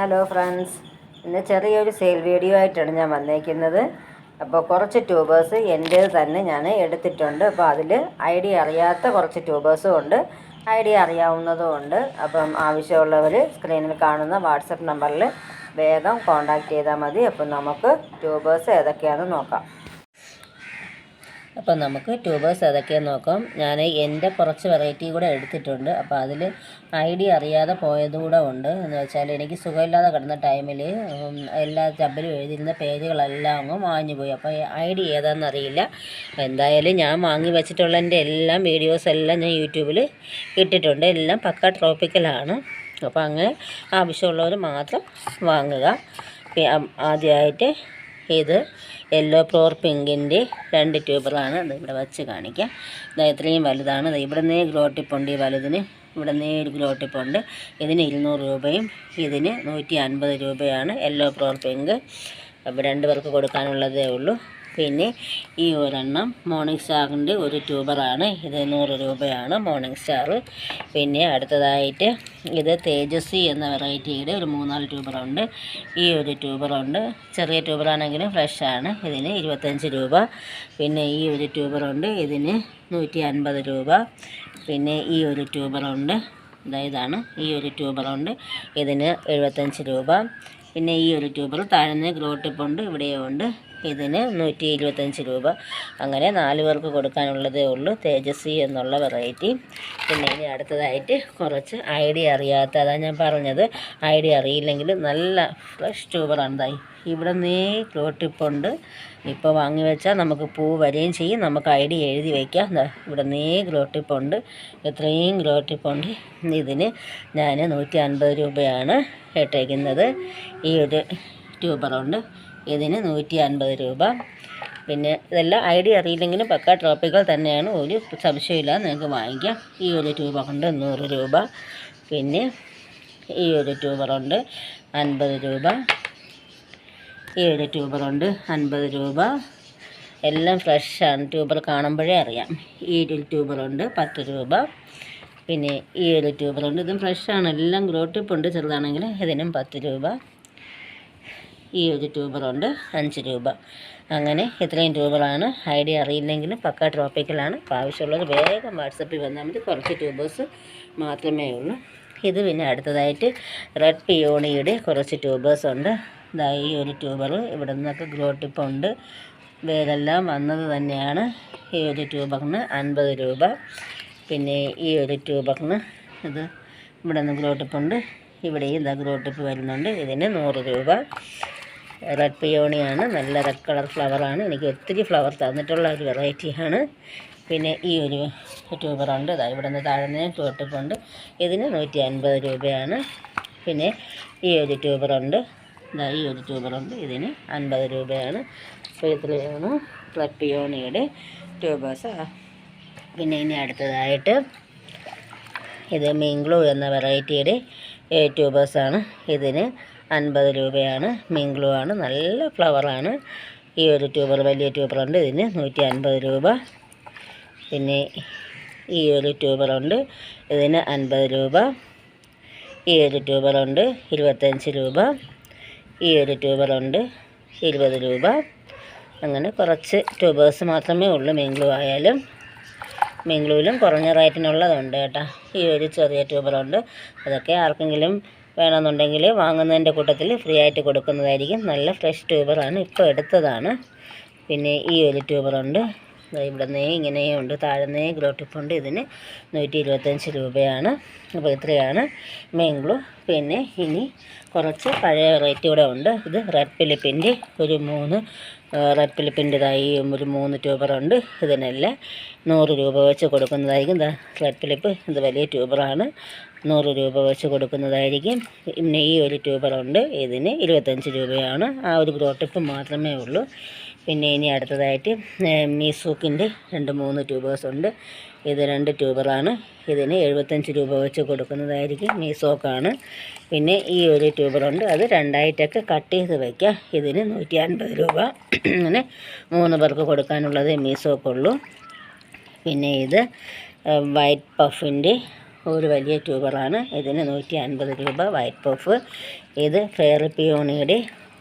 Hello friends ഇന്ന് ചെറിയൊരു sale video ആയിട്ടാണ് ഞാൻ വന്നേക്കുന്നത്. അപ്പോൾ കുറച്ച് ട്യൂബേഴ്സ് എന്റെ തന്നെ ഞാൻ എടുത്തിട്ടുണ്ട്. അപ്പോൾ അതിൽ ഐഡിയ അറിയാത്ത കുറച്ച് ട്യൂബേഴ്സും ഉണ്ട്. ഐഡിയ അറിയാവുന്നതും ഉണ്ട്. അപ്പം ആവശ്യമുള്ളവർ സ്ക്രീനിൽ കാണുന്ന വാട്സപ്പ് നമ്പറിൽ വേഗം കോൺടാക്റ്റ് ചെയ്താൽ മതി. അപ്പം നമുക്ക് ട്യൂബേഴ്സ് ഏതൊക്കെയാണെന്ന് നോക്കാം. അപ്പോൾ നമുക്ക് ട്യൂബേഴ്സ് ഏതൊക്കെയാന്ന് നോക്കാം. ഞാൻ എന്റെ കുറച്ച് വെറൈറ്റി കൂടെ എടുത്തിട്ടുണ്ട്. അപ്പോൾ അതിൽ ഐഡിയ അറിയാതെ പോയതുകൂടെ ഉണ്ട്. എന്ന് വെച്ചാൽ എനിക്ക് സുഖമില്ലാതെ കിടന്ന ടൈമിൽ എല്ലാ ടബിലും എഴുതിയിരുന്ന പേജുകളെല്ലാം അങ്ങ് വാങ്ങി പോയി. അപ്പോൾ ഐഡിയ ഏതാണെന്ന് അറിയില്ല. എന്തായാലും ഞാൻ വാങ്ങി വെച്ചിട്ടുള്ള എന്റെ എല്ലാം വീഡിയോസ് എല്ലാം ഞാൻ യൂട്യൂബിൽ ഇട്ടിട്ടുണ്ട്. എല്ലാം പക്ക ട്രോപ്പിക്കലാണ് അപ്പോൾ അങ്ങനെ ആവശ്യമുള്ളവർ മാത്രം വാങ്ങുക. ആദ്യമായിട്ട് ഇത് യെല്ലോ ഫ്ലോർ പിങ്കിന്റെ രണ്ട് ട്യൂബറാണ് അത് ഇവിടെ വച്ച് കാണിക്കാം. ഇത് ഇത്രയും വലുതാണ്. അത് ഇവിടെ നിന്നേ ഗ്ലോട്ടിപ്പുണ്ട് ടിപ്പുണ്ട് ഈ വലുതിന്. ഇവിടെ നിന്നേ ഒരു ഗ്ലോട്ടിപ്പുണ്ട് ടിപ്പുണ്ട് ഇതിന് ഇരുന്നൂറ് രൂപയും ഇതിന് നൂറ്റി അൻപത് രൂപയാണ് യെല്ലോ ഫ്ലോർ പിങ്ക്. അപ്പോൾ രണ്ട് പേർക്ക് കൊടുക്കാനുള്ളതേ ഉള്ളൂ. പിന്നെ ഈ ഒരെണ്ണം മോർണിംഗ് സ്റ്റാറിന്റെ ഒരു ട്യൂബറാണ്. ഇത് നൂറ് രൂപയാണ് മോർണിംഗ് സ്റ്റാർ പിന്നെ അടുത്തതായിട്ട് ഇത് തേജസ്വി എന്ന വെറൈറ്റിയുടെ ഒരു മൂന്നാൽ ട്യൂബറുണ്ട്. ഈ ഒരു ട്യൂബറുണ്ട്. ചെറിയ ട്യൂബറാണെങ്കിലും ഫ്രഷാണ്. ഇതിന് ഇരുപത്തഞ്ച് രൂപ. പിന്നെ ഈ ഒരു ട്യൂബറുണ്ട്. ഇതിന് നൂറ്റി അൻപത് രൂപ. പിന്നെ ഈ ഒരു ട്യൂബറുണ്ട്. ഇതാണ് ഈ ഒരു ട്യൂബറുണ്ട്. ഇതിന് എഴുപത്തഞ്ച് രൂപ. പിന്നെ ഈ ഒരു ട്യൂബർ താഴ്ന്ന് ഗ്രോട്ടിപ്പുണ്ട്. ഇവിടെയുണ്ട് ഇതിന് നൂറ്റി ഇരുപത്തഞ്ച് രൂപ. അങ്ങനെ നാല് പേർക്ക് കൊടുക്കാനുള്ളതേ ഉള്ളൂ. തേജസ്വി എന്നുള്ള വെറൈറ്റി. പിന്നെ ഇനി അടുത്തതായിട്ട് കുറച്ച് ഐഡിയ അറിയാത്ത അതാണ് ഞാൻ പറഞ്ഞത് ഐഡിയ അറിയില്ലെങ്കിൽ നല്ല ഫ്രഷ് ട്യൂബറാണ് ദാ. ഇവിടെ നേ ക്ലോട്ടിപ്പുണ്ട് ടിപ്പുണ്ട് ഇപ്പോൾ വാങ്ങി വെച്ചാൽ നമുക്ക് പൂ വരികയും ചെയ്യും. നമുക്ക് ഐ ഡി എഴുതി വയ്ക്കാം ഇവിടെ നേ ഗ്രോ ടിപ്പുണ്ട് ഇത്രയും ഗ്രോ ടിപ്പുണ്ട് ഇതിന് ഞാൻ നൂറ്റി അൻപത് രൂപയാണ് ഇട്ടേക്കുന്നത്. ഈ ഒരു ട്യൂബറുണ്ട് ഇതിന് നൂറ്റി അൻപത് രൂപ. പിന്നെ ഇതെല്ലാം ഐ ഡി അറിയില്ലെങ്കിലും പക്ക ട്രോപ്പിക്കൽ തന്നെയാണ്. ഒരു സംശയമില്ല നിങ്ങൾക്ക് വാങ്ങിക്കാം. ഈ ഒരു ട്യൂബറുണ്ട് നൂറ് രൂപ. പിന്നെ ഈ ഒരു ട്യൂബറുണ്ട് അൻപത് രൂപ. ഈ ഒരു ട്യൂബറുണ്ട് അൻപത് രൂപ. എല്ലാം ഫ്രഷാണ് ട്യൂബർ കാണുമ്പോഴേ അറിയാം. ഈ ഒരു ട്യൂബറുണ്ട് പത്ത് രൂപ. പിന്നെ ഈ ഒരു ട്യൂബറുണ്ട് ഇതും ഫ്രഷാണ് എല്ലാം ഗ്രോട്ടിപ്പുണ്ട് ചെറുതാണെങ്കിൽ ഇതിനും പത്ത് രൂപ. ഈ ഒരു ട്യൂബറുണ്ട്. അഞ്ച് രൂപ. അങ്ങനെ ഇത്രയും ട്യൂബറാണ്. ഐഡിയ അറിയില്ലെങ്കിലും പക്ക ട്രോപ്പിക്കലാണ്. അപ്പോൾ ആവശ്യമുള്ളവർ വേഗം വാട്സപ്പിൽ വന്നാൽ മതി. കുറച്ച് ട്യൂബേഴ്സ് മാത്രമേ ഉള്ളൂ. ഇത് പിന്നെ അടുത്തതായിട്ട് റെഡ് പിയോണിയുടെ കുറച്ച് ട്യൂബേഴ്സ് ഉണ്ട് ഇതാ ഈ ഒരു ട്യൂബർ ഇവിടെ നിന്നൊക്കെ ഗ്രോ ടിപ്പുണ്ട് വേരെല്ലാം വന്നത് തന്നെയാണ് ഈ ഒരു ട്യൂബറിന് അൻപത് രൂപ. പിന്നെ ഈ ഒരു ട്യൂബറിന് ഇത് ഇവിടെ നിന്ന് ഗ്രോ ഇവിടെയും ഇതാ ഗ്രോ ടിപ്പ് വരുന്നുണ്ട്. ഇതിന് നൂറ് രൂപ. റെഡ് പിയോണിയാണ് നല്ല റെഡ് കളർ ഫ്ലവറാണ് എനിക്ക് ഒത്തിരി ഫ്ലവർ തന്നിട്ടുള്ള ഒരു വെറൈറ്റിയാണ് പിന്നെ ഈ ഒരു ട്യൂബറുണ്ട് ഇതാ ഇവിടെ നിന്ന് താഴ്ന്ന ഗ്രോ ഇതിന് നൂറ്റി അൻപത് രൂപയാണ്. പിന്നെ ഈ ഒരു ട്യൂബറുണ്ട് ഇതാ ഈ ഒരു ട്യൂബറുണ്ട് ഇതിന് അൻപത് രൂപയാണ്. അപ്പോൾ ഇത്രയാണ് റെഡ് പിയോണിയുടെ ട്യൂബേഴ്സ് പിന്നെ ഇനി അടുത്തതായിട്ട് ഇത് മിംഗ്ലു എന്ന വെറൈറ്റിയുടെ ട്യൂബേഴ്സാണ് ഇതിന് അൻപത് രൂപയാണ്. മിങ്ക്ലൂ ആണ് നല്ല ഫ്ലവറാണ്. ഈ ഒരു ട്യൂബർ വലിയ ട്യൂബറുണ്ട്. ഇതിന് നൂറ്റി അൻപത് രൂപ. പിന്നെ ഈ ഒരു ട്യൂബറുണ്ട്. ഇതിന് അൻപത് രൂപ. ഈ ഒരു ട്യൂബറുണ്ട്. ഇരുപത്തഞ്ച് രൂപ. ഈ ഒരു ട്യൂബറുണ്ട്. ഇരുപത് രൂപ. അങ്ങനെ കുറച്ച് ട്യൂബേഴ്സ് മാത്രമേ ഉള്ളൂ മിങ്കിളു ആയാലും മിങ്കിളുവിലും കുറഞ്ഞ റേറ്റിനുള്ളതുണ്ട് കേട്ടോ. ഈ ഒരു ചെറിയ ട്യൂബറുണ്ട്. അതൊക്കെ ആർക്കെങ്കിലും വേണമെന്നുണ്ടെങ്കിൽ വാങ്ങുന്നതിന്റെ കൂട്ടത്തിൽ ഫ്രീ ആയിട്ട് കൊടുക്കുന്നതായിരിക്കും. നല്ല ഫ്രഷ് ട്യൂബറാണ്. ഇപ്പോൾ എടുത്തതാണ്. പിന്നെ ഈ ഒരു ട്യൂബറുണ്ട്. ഇവിടുന്നേ ഇവിടെ നിന്നേ ഇങ്ങനെയും ഉണ്ട്. താഴ്ന്നേ ഗ്രോ ടിപ്പുണ്ട് ഇതിന് നൂറ്റി ഇരുപത്തഞ്ച് രൂപയാണ്. അപ്പോൾ ഇത്രയാണ് മെയിൻഗ്ലൂ പിന്നെ ഇനി കുറച്ച് പഴയ വെറൈറ്റി കൂടെ ഉണ്ട്. ഇത് റെഡ് ഫിലിപ്പിന്റെ ഒരു മൂന്ന് റെഡ് ഫിലിപ്പിന്റെതായി ഒരു മൂന്ന് ട്യൂബറുണ്ട്. ഇതിനെല്ലാം നൂറ് രൂപ വെച്ച് കൊടുക്കുന്നതായിരിക്കും. റെഡ് ഫിലിപ്പ് ഇത് വലിയ ട്യൂബറാണ്. നൂറ് രൂപ വെച്ച് കൊടുക്കുന്നതായിരിക്കും. പിന്നെ ഈ ഒരു ട്യൂബറുണ്ട്. ഇതിന് ഇരുപത്തഞ്ച് രൂപയാണ്. ആ ഒരു ഗ്രോ ടിപ്പ് മാത്രമേ ഉള്ളൂ. പിന്നെ ഇനി അടുത്തതായിട്ട് മീസൂക്കിന്റെ രണ്ട് മൂന്ന് ട്യൂബേഴ്സ് ഉണ്ട്. ഇത് രണ്ട് ട്യൂബറാണ്. ഇതിന് എഴുപത്തഞ്ച് രൂപ വെച്ച് കൊടുക്കുന്നതായിരിക്കും മീസോക്കാണ്. പിന്നെ ഈ ഒരു ട്യൂബറുണ്ട്. അത് രണ്ടായിട്ടൊക്കെ കട്ട് ചെയ്ത് വയ്ക്കാം ഇതിന് നൂറ്റി അൻപത് രൂപ. അങ്ങനെ മൂന്ന് പേർക്ക് കൊടുക്കാനുള്ളത് മീസോക്കുള്ളൂ. പിന്നെ ഇത് വൈറ്റ് പഫിന്റെ ഒരു വലിയ ട്യൂബറാണ്. ഇതിന് നൂറ്റി അൻപത് രൂപ വൈറ്റ് പഫ്. ഇത് ഫെയർ പിയോണിയുടെ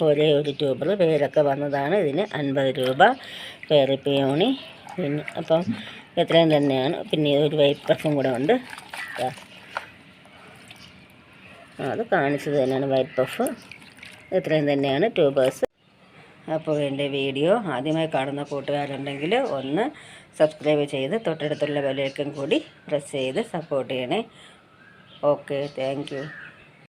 ഒരേ ഒരു ട്യൂബർ പേരൊക്കെ വന്നതാണ്. ഇതിന് അൻപത് രൂപ ഫെയർ പിയോണി. പിന്നെ അപ്പം ഇത്രയും തന്നെയാണ്. പിന്നെ ഒരു വൈറ്റ് പഫും കൂടെ ഉണ്ട്. അത് കാണിച്ചത് തന്നെയാണ് വൈറ്റ് പഫ്. ഇത്രയും തന്നെയാണ് ട്യൂബേഴ്സ്. അപ്പോൾ എന്റെ വീഡിയോ ആദ്യമായി കാണുന്ന കൂട്ടുകാരുണ്ടെങ്കിൽ ഒന്ന് സബ്സ്ക്രൈബ് ചെയ്ത് തൊട്ടടുത്തുള്ള ബെലൈക്കൻ കൂടി പ്രസ് ചെയ്ത് സപ്പോർട്ട് ചെയ്യണേ. Okay thank